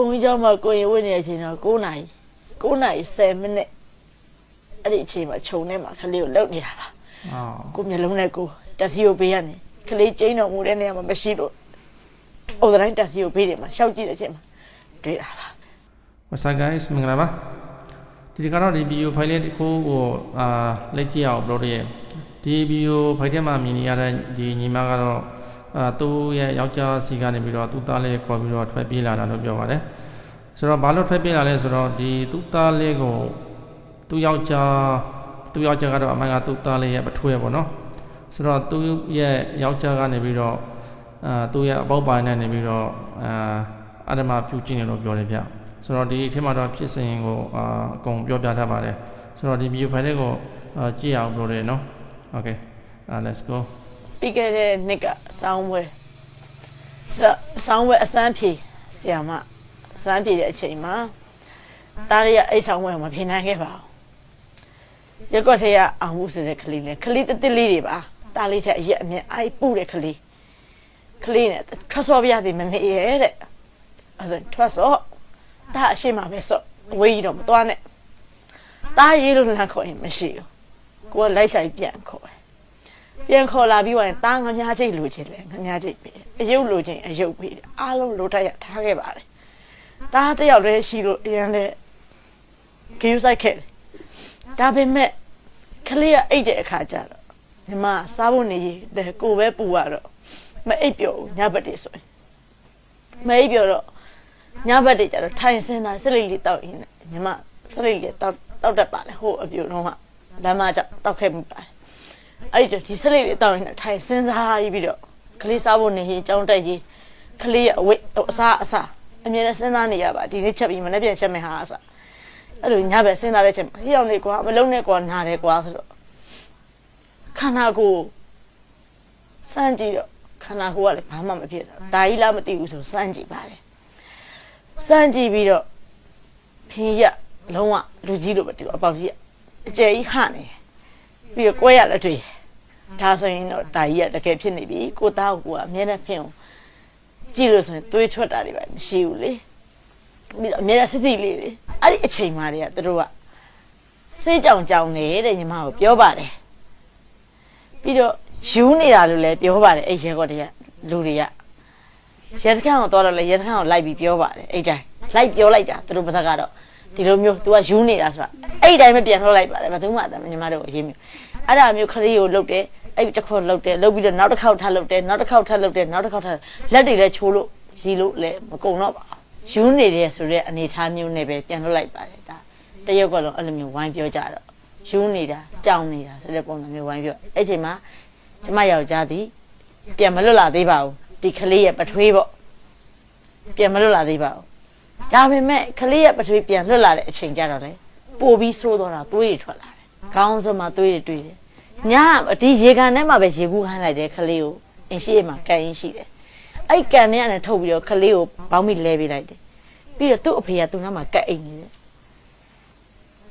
ုံကြီးကျောင်းမှာကိုရင်ဝင်နေတဲ့အချိန်တော့9နာရီ9နာရီ10မိနစ်အဲ့ဒီအချိန်မှာခြုံထဲမှာကလေးကိုလှုပ်နေတာပါ။ကိုမျိုးလုံးနဲ့ကိုတက်စီကိုပေးရနေကလေးကျိန်းတော်မူတဲ့နေရာမှာမရှိလို့အိုဒတိုင်းတက်စီကိုပေးတယ်မှာရှောက်ကြည့်တဲ့အချိန်မှာတွေ့တာပါ။ What's up guys မင်္ဂလာပါ။ဒီကတော့ဒီ video file တစ်ခုကိုအာလက်ကြည့်အောင် upload ရဲ့ဒီ video file ထဲမှာမြင်နေရတဲ့ဒီညီမကတော့ အာသူ့ရဲ့ယောက်ျားစီကနေပြီးတော့သူ့သားလေးခေါ်ပြီးတော့ထွက်ပြေးလာတာလို့ပြောပါတယ်ဆိုတော့ဘာလို့ထွက်ပြေးလာလဲဆိုတော့ဒီသူ့သားလေးကိုသူ့ယောက်ျားသူ့ယောက်ျားကတော့အမှန်ကသူ့သားလေးရဲ့ပထွေးပေါ့နော်ဆိုတော့သူ့ရဲ့ယောက်ျားကနေပြီးတော့အာသူ့ရဲ့အပေါက်ပိုင်းနဲ့နေပြီးတော့အာအဓမ္မပြုကျင့်တယ်လို့ပြောတယ်ဗျဆိုတော့ဒီအထက်မှာတော့ဖြစ်စဉ်ကိုအာအကုန်ပြောပြထားပါတယ်ဆိုတော့ဒီ video file လေးကိုအာကြည့်အောင်ပြောတယ်နော် okay uh, let's go ပြီးခဲ့တဲ့နှစ်ကစောင်းပွဲစောင်းပွဲအစမ်းဖြေဆီယာမအစမ်းဖြေတဲ့အချိန်မှာတားရရအိတ်ဆောင်ပွဲကိုမဖြေနိုင်ခဲ့ပါဘူးရက်ကွက်ထဲကအောင်မှုဆိုတဲ့ကလေးလေကလေးတစ်တစ်လေးတွေပါတားလေးချက်အရက်အမြင်အိုက်ပူတဲ့ကလေးကလေးနဲ့ထွက်စောပြရသည်မမေ့ရဲ့တဲ့အဲဆိုထွက်စောတားအရှိမပဲစောဝေးကြီးတော့မသွားနဲ့တားရေးလို့လမ်းခေါ်ရင်မရှိဘူးကိုကလိုက်ဆိုင်ပြန်ခေါ်တယ် ပြန်ခေါ်လာပြီးတော့တားငမြားချိတ်လိုချင်လဲငမြားချိတ်ပေးတယ်အယုတ်လိုချင်အယုတ်ပေးတယ်အားလုံးလိုတက်ရထားခဲ့ပါတယ်တားတစ်ယောက်တည်းရှိလို့အရင်လဲဂိမ်းဆိုင်ခဲ့တယ်ဒါပေမဲ့ကလေးကအိတ်တဲ့အခါကျတော့ညီမစားဖို့နေရတဲ့ကိုပဲပူရတော့မအိပ်ပြောဘူးညဘက်တည်းဆိုရင်မအိပ်ပြောတော့ညဘက်တည်းကျတော့ထိုင်စင်းတာစလိတ်လေးတောက်ရင်းနဲ့ညီမစလိတ်လေးတောက်တောက်တတ်ပါလေဟိုအပြိုတော့မှလမ်းမကျတောက်ခဲ့မိပါတယ် အဲ့ဒီဒီဆက်လေးလေးတောင်းရင်ထိုင်စဉ်းစားပြီးတော့ကလေးစားဖို့နေရင်ကြောင်းတက်ရေးကလေးရဲ့အဝိအစားအစားအမြဲတမ်းစဉ်းစားနေရပါဒီနေ့ချက်ပြီးမနေ့ပြန်ချက်မယ်ဟာအစားအဲ့လိုညဘက်စဉ်းစားတဲ့ချက်မှာဟိအောင်လေးကွာမလုံးနဲ့ကွာနားတယ်ကွာဆိုတော့ခန္ဓာကိုယ်စမ်းကြည့်တော့ခန္ဓာကိုယ်ကလည်းဘာမှမဖြစ်တော့ဒါကြီးလားမသိဘူးဆိုစမ်းကြည့်ပါတယ်စမ်းကြည့်ပြီးတော့ဖင်းရလုံးဝလူကြီးလိုပဲဒီလိုအပေါက်ကြီးအကျယ်ကြီးဟနေတယ် ပြီးတော့ကိုယ်ရလက်တွေ့ဒါဆိုရင်တော့ဒါကြီးကတကယ်ဖြစ်နေပြီကိုသားကိုကအမြဲတမ်းဖင်အောင်ကြည့်လို့ဆိုရင်သွေးထွက်တာတွေပဲမရှိဘူးလေပြီးတော့အမြဲတမ်းစိတ်တိလေးလေအဲ့ဒီအချိန်မှတွေကသူတို့ကစေးကြောင်ကြောင်နေတဲ့ညီမကိုပြောပါတယ်ပြီးတော့ယူနေတာလို့လည်းပြောပါတယ်အဲ့ရဲကောတည်းကလူတွေကရဲစခန်းကိုသွားတော့လေရဲစခန်းကိုလိုက်ပြီးပြောပါတယ်အဲ့တိုင်းလိုက်ပြောလိုက်တာသူတို့ပါစကတော့ဒီလိုမျိုး तू ကယူနေတာဆိုတာအဲ့ဒီတိုင်းပဲပြန်ထုတ်လိုက်ပါတယ်ဘယ်သူမှအတမညီမတို့ကိုအရေးမြ အဲ့ဒါမျိုးခရီးကိုလုတ်တယ်အဲ့ဒီတစ်ခေါက်လုတ်တယ်လုတ်ပြီးတော့နောက်တစ်ခေါက်ထပ်လုတ်တယ်နောက်တစ်ခေါက်ထပ်လုတ်တယ်နောက်တစ်ခေါက်ထပ်လက်တွေလည်းချိုးလို့ရီလို့လည်းမကုံတော့ပါဘူးယူနေတယ်ဆိုတဲ့အနေအထားမျိုးနဲ့ပဲပြန်ထုတ်လိုက်ပါတယ်ဒါတရုတ်ကလည်းအဲ့လိုမျိုးဝိုင်းပြောကြတော့ယူနေတာကြောင်နေတာဆိုတဲ့ပုံစံမျိုးဝိုင်းပြောအဲ့ချိန်မှာကျမယောက်ျားသည်ပြန်မလွတ်လာသေးပါဘူးဒီကလေးရဲ့ပထွေးပေါ့ပြန်မလွတ်လာသေးပါဘူးဒါပေမဲ့ကလေးရဲ့ပထွေးပြန်လွတ်လာတဲ့အချိန်ကျတော့လေပို့ပြီးဆိုးတော့တာသွေးတွေထွက်လာတယ်ခေါင်းစွန်းမှာသွေးတွေတွေ့တယ် ညဒီရေကန်ထဲမှာပဲရေကူးဟမ်းလိုက်တယ်ကလေးကိုအင်းရှိရမှာကန်ရင်ရှိတယ်အဲ့ကန်ထဲကနေထုတ်ပြီးတော့ကလေးကိုဘောင်းမိလဲပေးလိုက်တယ်ပြီးတော့သူ့အဖေကသူ့နားမှာကတ်အိမ်နေတယ်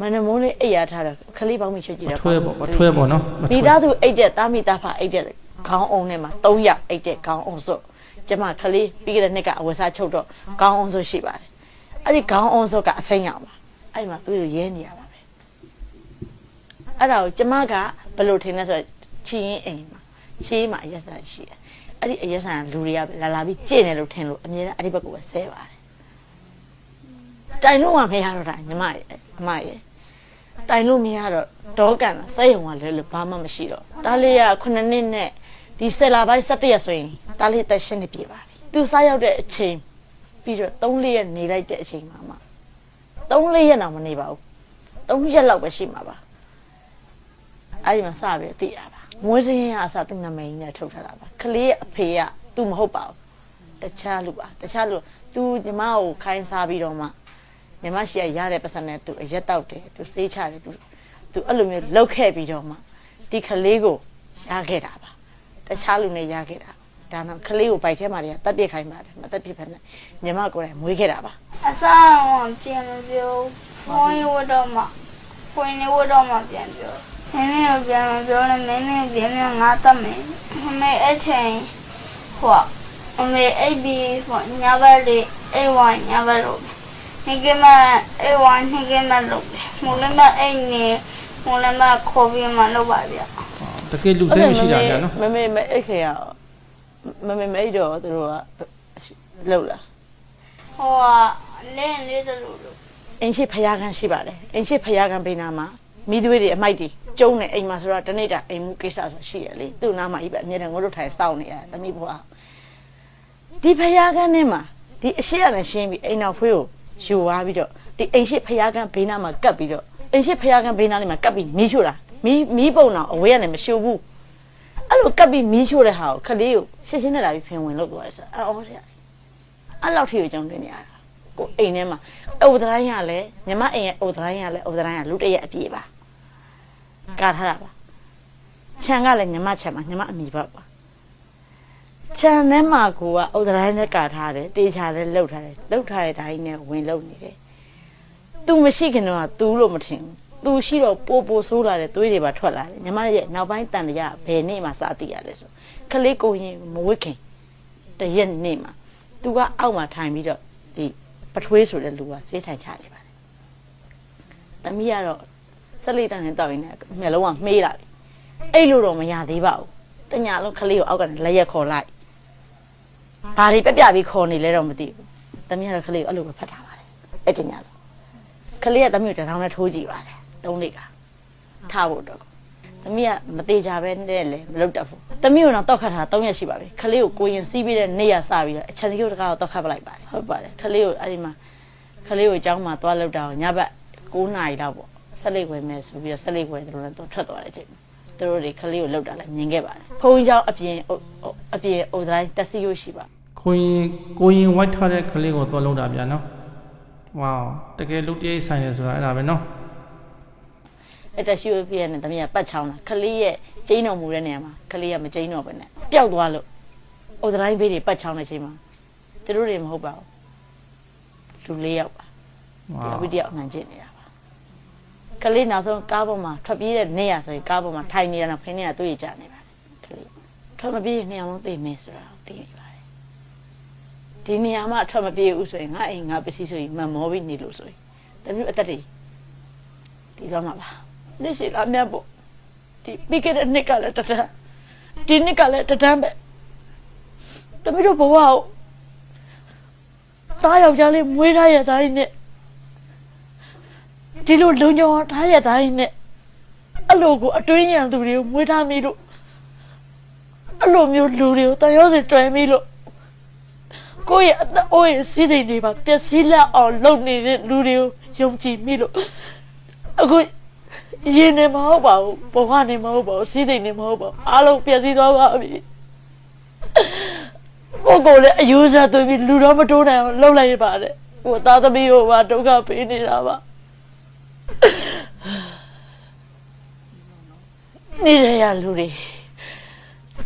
မနမိုးလေးအိပ်ရထားတော့ကလေးဘောင်းမိချွတ်ကြည့်ပတော့ထွေးပေါ့ပထွေးပေါ့နော်ပထွေးမိသားစုအိတ်တဲ့တာမိသားဖအိတ်တဲ့ခေါင်းအောင်ထဲမှာ3ရက်အိတ်တဲ့ခေါင်းအောင်စုကျမကလေးပြီးခဲ့တဲ့နှစ်ကအဝယ်စားချုပ်တော့ခေါင်းအောင်စုရှိပါတယ်အဲ့ဒီခေါင်းအောင်စုကအစိမ်းရောင်ပါအဲ့ဒီမှာသူ့ကိုရဲနေရပါပဲအဲ့ဒါကိုကျမက ဘယ်လိုထင်လဲဆိုတော့ချီရင်အိမ်မှာချီမှာအရက်ဆန်ရှိတယ်အဲ့ဒီအရက်ဆန်ကလူတွေကလာလာပြီးကြည့်နေလို့ထင်လို့အမြဲတမ်းအဲ့ဒီဘက်ကိုပဲဆဲပါတယ်တိုင်လို့မှမရတော့တာညီမရဲ့အမရဲ့တိုင်လို့မရတော့ဒေါကန်စက်ရုံကလည်းလို့ဘာမှမရှိတော့တားလေးက9နှစ်နဲ့ဒီဆယ်လာပိုင်း17ရက်ဆိုရင်တားလေးတက်ရှင်းနေပြပါပြီသူစားရောက်တဲ့အချိန်ပြီးတော့3ရက်နေလိုက်တဲ့အချိန်မှာမှ3ရက်တော့မနေပါဘူး3ရက်လောက်ပဲရှိမှာပါ အဲ့ဒီမှာစပြီးသိရပါမွေးစင်းရအစားသူ့နာမည်ကြီးနဲ့ထုတ်ထားတာပါကလေးရဲ့အဖေကသူမဟုတ်ပါဘူးတခြားလူပါတခြားလူသူညီမကိုခိုင်းစားပြီးတော့မှညီမရှိရရတဲ့ပတ်စံနဲ့သူအရက်တောက်တယ်သူစေးချတယ်သူသူအဲ့လိုမျိုးလှုပ်ခဲ့ပြီးတော့မှဒီကလေးကိုရခဲ့တာပါတခြားလူနဲ့ရခဲ့တာဒါတော့ကလေးကိုပိုက်ထဲမှာတည်းကတက်ပြစ်ခိုင်းပါတယ်မတက်ပြစ်ဖက်နဲ့ညီမကိုယ်တိုင်မွေးခဲ့တာပါအစားအောင်ပြန်မပြောဘုန်းကြီးဝတ်တော့မှဘုန်းကြီးဝတ်တော့မှပြန်ပြော မင်းမင်းကိုပြန်မပြောနဲ့မင်းမင်းပြန်ပြန်ငါတတ်မယ်အမေအဲ့ချိန်ဟိုအမေအိပ်ပြီးဟိုညဘက်လေးအိမ်ဝိုင်းညဘက်လို့နေကမှအိမ်ဝိုင်းနေကမှလို့မလည်းမအိမ်နေမလည်းမခေါ်ပြီးမှလုပ်ပါဗျာတကယ်လူစိတ်မရှိတာကြာနော်မမေမအိတ်ခေရမမေမအိတ်တော့သူတို့ကလှုပ်လာဟိုကလင်းလေးတလူလို့အင်းရှိဖျားခန်းရှိပါတယ်အင်းရှိဖျားခန်းဘေးနားမှာမိသွေးတွေအမိုက်တွေ ကျုံနေအိမ်မှာဆိုတော့တနေ့တာအိမ်မှုကိစ္စဆိုရှိရလေသူ့နားမှာဤပဲအမြဲတမ်းငိုတို့ထိုင်စောင့်နေရတယ်တမိဘွားဒီဖျားခန်းထဲမှာဒီအရှိရနဲ့ရှင်းပြီးအိမ်နောက်ဖွေးကိုယူသွားပြီးတော့ဒီအိမ်ရှိဖျားခန်းဘေးနားမှာကပ်ပြီးတော့အိမ်ရှိဖျားခန်းဘေးနားလေးမှာကပ်ပြီးမီးရှို့တာမီးမီးပုံတော့အဝေးကနေမရှို့ဘူးအဲ့လိုကပ်ပြီးမီးရှို့တဲ့ဟာကိုခလေးကိုရှင်းရှင်းနဲ့လာပြီးဖင်ဝင်လုပ်သွားတယ်ဆိုတော့အော်ဆရာအဲ့လောက်ထိကိုကြောင်းတင်နေရတာကိုအိမ်ထဲမှာအိုဒတိုင်းရလဲညီမအိမ်ရဲ့အိုဒတိုင်းရလဲအိုဒတိုင်းရလူတရက်အပြေပါ ကာထားတာပါခြံကလည်းညီမခြံမှာညီမအမိပါပါခြံထဲမှာကိုကဥဒရိုင်းနဲ့ကာထားတယ်တေချာလည်းလှုပ်ထားတယ်လှုပ်ထားတဲ့ဓာတ်ကြီးနဲ့ဝင်လှုပ်နေတယ်သူမရှိခင်တော့သူလို့မထင်ဘူးသူရှိတော့ပိုပိုဆိုးလာတယ်သွေးတွေပါထွက်လာတယ်ညီမရဲ့နောက်ပိုင်းတန်တရာဘယ်နေ့မှစသိရလဲဆိုကလေးကိုရင်မဝစ်ခင်တရက်နေ့မှာသူကအောက်မှာထိုင်ပြီးတော့ဒီပထွေးဆိုတဲ့လူကစေးထိုင်ချနေပါတယ်တမီးကတော့ ဆက်လက်တန်နဲ့တောက်ရင်းနဲ့မျက်လုံးကမှေးလာပြီအဲ့လိုတော့မရသေးပါဘူးတညာလုံးခလေးကိုအောက်ကနေလက်ရက်ခေါ်လိုက်ဘာတွေပြက်ပြပြီးခေါ်နေလဲတော့မသိဘူးတမီးကတော့ခလေးကိုအဲ့လိုပဲဖတ်ထားပါတယ်အဲ့တညာလုံး ကလေးကသမီးကိုတထောင်နဲ့ထိုးကြည့်ပါတယ်သုံးလကထားဖို့တော့သမီးကမသေးကြပဲနဲ့လေမလုပ်တတ်ဘူးသမီးကတော့တောက်ခတ်တာ၃ရက်ရှိပါပြီခလေးကိုကိုရင်စီးပြီးတဲ့နေ့ရစပြီးတော့အချန်ကြီးတကားကိုတောက်ခတ်ပလိုက်ပါတယ်ဟုတ်ပါတယ်ခလေးကိုအဲ့ဒီမှာခလေးကိုအเจ้าမှာသွားလောက်တာကိုညဘက်9နာရီလောက်ပေါ့ ဆက်လက်ွယ်မယ်ဆိုပြီးတော့ဆက်လက်ွယ်တို့လည်းတော့ထွက်သွားတဲ့အချိန်မှာသူတို့တွေခလေးကိုလောက်တာလည်းမြင်ခဲ့ပါတယ်ဖုန်းကြောင်းအပြင်အပြင်အိုတိုင်းတက်စီရိုးရှိပါကိုရင်ကိုရင် white ထားတဲ့ကလေးကိုသွားလုံးတာဗျာနော်ဝေါတကယ်လူတရိတ်ဆိုင်ရဆိုတာအဲ့ဒါပဲနော်အဲ့တက်ရှိရပြည့်နဲ့တမီးကပတ်ချောင်းတာခလေးရဲ့ကျိန်းတော်မူတဲ့နေရာမှာခလေးကမကျိန်းတော့ဘဲနဲ့ပျောက်သွားလို့အိုဒတိုင်းဘေးတွေပတ်ချောင်းတဲ့ချိန်မှာသူတို့တွေမဟုတ်ပါဘူးလူလေးယောက်ပါဝေါဒီအဝိတယောက်နိုင်ကျင့်နေတာ ပါခလေးနောက်ဆုံးကားပေါ်မှာထွက်ပြေးတဲ့နေရာဆိုရင်ကားပေါ်မှာထိုင်နေတာတော့ဖင်းနေကတွေ့ကြနေပါတယ်ခလေးထွက်မပြေးရင်နေရာလုံးသိမယ်ဆိုတာကိုသိနေပါတယ်ဒီနေရာမှာထွက်မပြေးဘူးဆိုရင်ငါအိမ်ငါပစ္စည်းဆိုရင်မမောပြီးနေလို့ဆိုရင်တမျိုးအသက်တွေဒီတော့မှာပါလက်ရှိလာမြတ်ဖို့ဒီပြီးခဲ့တဲ့နှစ်ကလည်းတတန်းဒီနှစ်ကလည်းတတန်းပဲတမီးတို့ဘဝကိုတားယောက်ျားလေးမွေးထားရတဲ့တိုင်းနဲ့ ဒီလိုလုံခြုံအောင်ထားရတဲ့တိုင်းနဲ့အဲ့လိုကိုအတွင်းညံသူတွေကိုမွေးထားမိလို့အဲ့လိုမျိုးလူတွေကိုတန်ရောစင်တွယ်မိလို့ကိုယ့်ရဲ့အသက်အိုးရဲ့စီးစိမ်တွေပါပျက်စီးလက်အောင်လုပ်နေတဲ့လူတွေကိုယုံကြည်မိလို့အခုရင်နေမဟုတ်ပါဘူးဘဝနေမဟုတ်ပါဘူးစီးစိမ်နေမဟုတ်ပါဘူးအားလုံးပျက်စီးသွားပါပြီကိုကိုလည်းအယူစားသွင်းပြီးလူတော့မတိုးနိုင်အောင်လှုပ်လိုက်ပါတယ်ဟိုသားသမီးကိုပါဒုက္ခပေးနေတာပါ နေတဲ့ရလူတွေ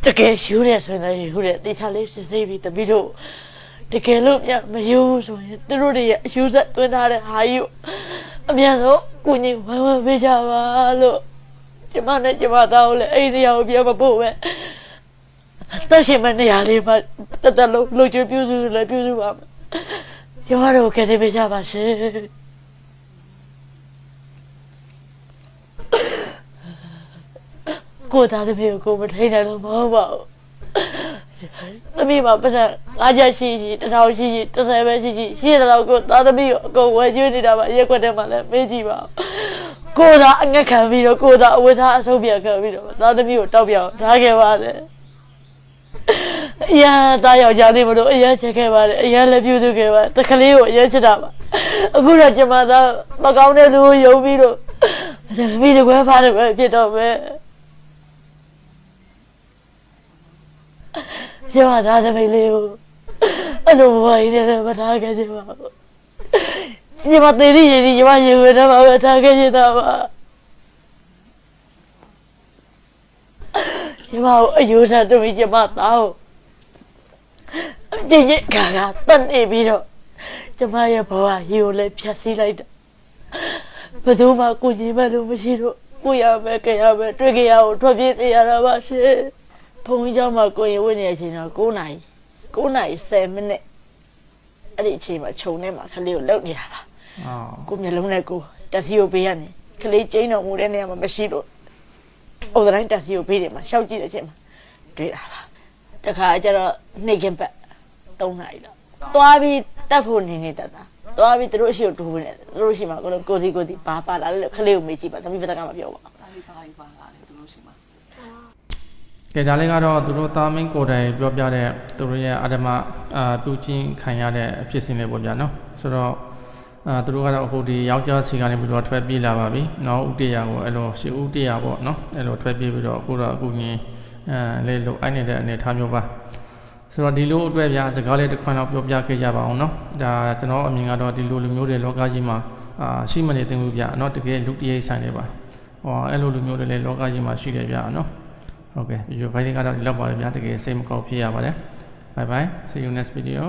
တကယ်ယူရဲဆိုရင်လည်းယူရဲတေချာလေးစစ်ဆေးပြီးတပီတို့တကယ်လို့မြမယူဆိုရင်သူတို့တွေရဲ့အယူဆက်သွင်းထားတဲ့ဟာကြီးကိုအမြန်ဆုံးကိုကြီးဝမ်းဝမ်းပေးကြပါလို့ကျမနဲ့ကျမသားကိုလည်းအဲ့ဒီနေရာကိုပြန်မပို့ပဲတက်ရှင်မနေရာလေးမှာတက်တက်လုံးလှုပ်ကျွေးပြုစုလည်းပြုစုပါမယ်ကျမတို့ကတည်းကကြပါရှင် ကိုသားသမီးကိုကိုမထိန်တယ်လို့မဟုတ်ပါဘူးသမီးမှာပတ်စံအားချက်ရှိရှိတစ်ထောင်ရှိရှိတစ်ဆယ်ပဲရှိရှိရှိတဲ့တော့ကိုသားသမီးကိုအကုန်ဝယ်ကျွေးနေတာပါရက်ွက်ထဲမှာလည်းမေးကြည့်ပါဦးကိုသာအငက်ခံပြီးတော့ကိုသာအဝတ်သားအဆုံးပြခံပြီးတော့သားသမီးကိုတောက်ပြောင်ထားခဲ့ပါတယ်အရာတားယောက်ျားလေးမလို့အရာချက်ခဲ့ပါတယ်အရာလည်းပြုစုခဲ့ပါတယ်တကလေးကိုအရာချက်တာပါအခုတော့ကျမသားမကောင်းတဲ့လူကိုယုံပြီးတော့မိတကွဲဖားတယ်ပဲဖြစ်တော့မယ် ကျမသားသမီးလေးကိုအဲ့လိုဘဝကြီးနဲ့မထားခဲ့ချင်ပါဘူးကျမသေးသေးရင်ကျမရေဝင်တော့မှပဲထားခဲ့ချင်တာပါကျမကိုအယူဆတူပြီးကျမသားကိုကြင်ကြင်ခါခါတတ်နေပြီးတော့ကျမရဲ့ဘဝရေကိုလည်းဖြတ်စည်းလိုက်တာဘယ်သူမှကိုကြီးမဲ့လို့မရှိတော့ကိုရမယ်ကြရမယ်တွေ့ကြရအောင်ထွက်ပြေးနေရတာပါရှင် ဘုံကြီးကျောင်းမှာကိုရင်ဝင့်နေတဲ့အချိန်တော့9နာရီ9နာရီ10မိနစ်အဲ့ဒီအချိန်မှာခြုံထဲမှာခလေးကိုလှုပ်နေတာပါ။ကိုမျိုးလုံးနဲ့ကိုတက်ဆီကိုဘေးကနေခလေးကျိန်းတော်မူတဲ့နေရာမှာမရှိလို့အော်ဒရိုင်းတက်ဆီကိုဘေးထဲမှာရှောက်ကြည့်တဲ့အချိန်မှာတွေ့တာပါ။တခါကျတော့နေခင်ပတ်3နာရီလောက်။သွားပြီးတက်ဖို့နေနေတတ်တာ။သွားပြီးသူတို့အရှိကိုဒိုးနေတယ်။သူတို့ရှိမှကိုကိုစီကိုစီဘာပါလာလဲခလေးကိုမေးကြည့်ပါ။သမီးဘက်ကမှပြောပါ။သမီးဘာပါလာလဲသူတို့ရှိမှ ကဲဒါလေးကတော့သူတို့သားမင်းကိုယ်တိုင်ပြောပြတဲ့သူတို့ရဲ့အာဓမ္မအာပြုချင်းခံရတဲ့အဖြစ်စဉ်လေးပေါ့ဗျာနော်ဆိုတော့အာသူတို့ကတော့အခုဒီယောက်ျားစီကနေပြီးတော့ထွက်ပြေးလာပါပြီ။နောက်ဥတရာကိုအဲ့လိုရှေ့ဥတရာပေါ့နော်အဲ့လိုထွက်ပြေးပြီးတော့အခုတော့အခုငင်းအဲလေးလိုအိုက်နေတဲ့အနေထားမျိုးပါ။ဆိုတော့ဒီလိုအတွက်ဗျာစကားလေးတစ်ခွန်းတော့ပြောပြခဲ့ကြပါအောင်နော်။ဒါကျွန်တော်အမြင်ကတော့ဒီလိုလူမျိုးတွေလောကကြီးမှာအာရှိမနေသင့်ဘူးဗျာနော်တကယ်လူတရိပ်ဆိုင်တွေပါ။ဟောအဲ့လိုလူမျိုးတွေလည်းလောကကြီးမှာရှိတယ်ဗျာနော်။ ဟုတ်ကဲ့ဒီလိုဖိုင်တွေကတော့ဒီလောက်ပါပဲဗျာတကယ်စိတ်မကောက်ဖြစ်ရပါတယ် bye bye see you next video